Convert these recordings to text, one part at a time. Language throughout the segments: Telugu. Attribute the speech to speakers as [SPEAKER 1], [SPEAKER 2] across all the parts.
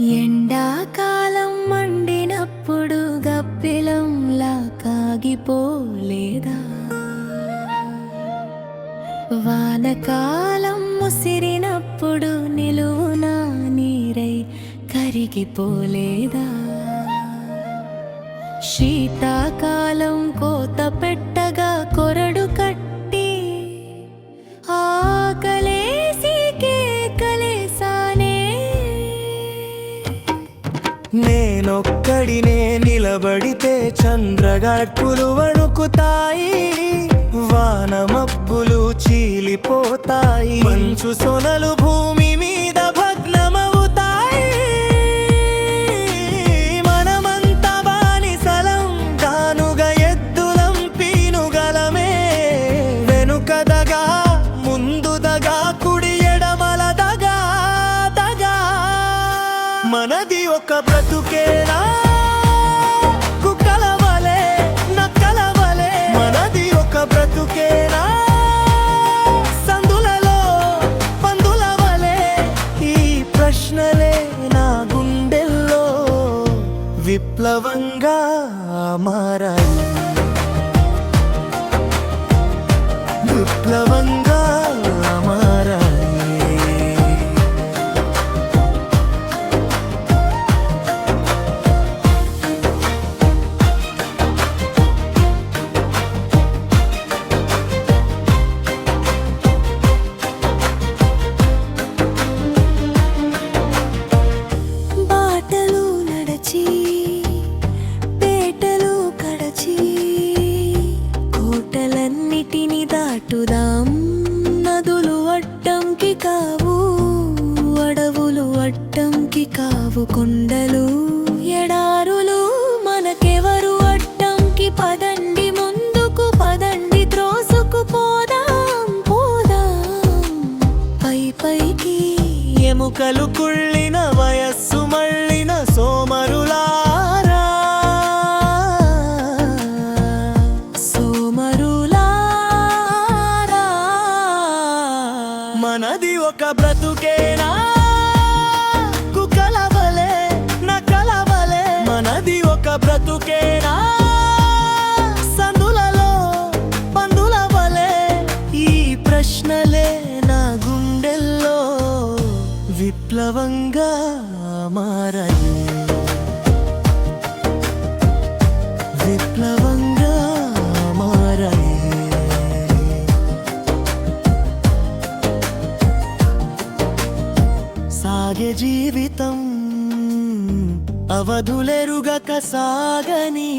[SPEAKER 1] ఎండాకాలం మండినప్పుడు గప్పిలంలా కాగిపోలేదా? వానకాలం ముసిరినప్పుడు నిలువునా నీరై కరిగిపోలేదా? శీతాకాలం
[SPEAKER 2] నేనొక్కడినే నిలబడితే చంద్రగాడ్పులు వణుకుతాయి వానమబ్బులు చీలిపోతాయి మంచు సొనలు భూమి మీద భగ్నమవుతాయి. మనమంతా బానిసలం కానుగా ఎద్దులం పీనుగలమే. వెనుకదగా ముందుదగా మనది ఒక బ్రతుకేనా? కుక్కల వలె నక్కల వలె మనది ఒక బ్రతుకేనా? సందులలో పందుల వలె ఈ ప్రశ్నలే నా గుండెల్లో విప్లవంగా మారాయి. విప్లవంగా to
[SPEAKER 1] the
[SPEAKER 2] అది ఒక బ్రతుకేనా? కుక్కల వలె నక్కల మనది ఒక బ్రతుకేనా? సందులలో పందుల వలె ఈ ప్రశ్నలే నా గుండెల్లో విప్లవంగా మారాయి. విప్లవం సాగే జీవితం అవధులెరుగక సాగని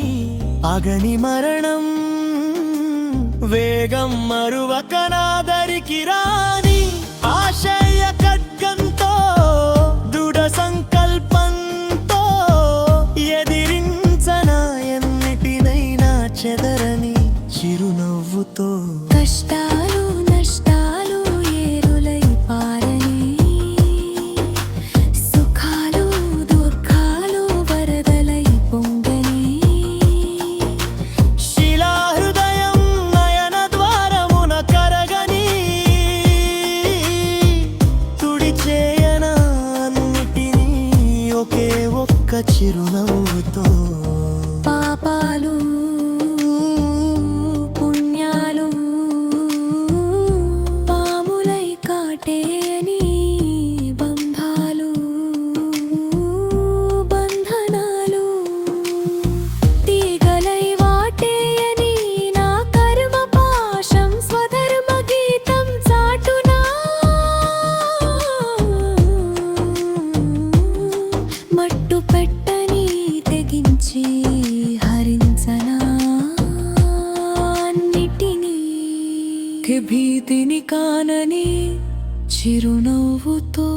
[SPEAKER 2] అగని మరణం వేగం మరువక నాదరికి రాని చిరునవ్వుతో
[SPEAKER 1] భీతిని కానని చిరునవ్వుతో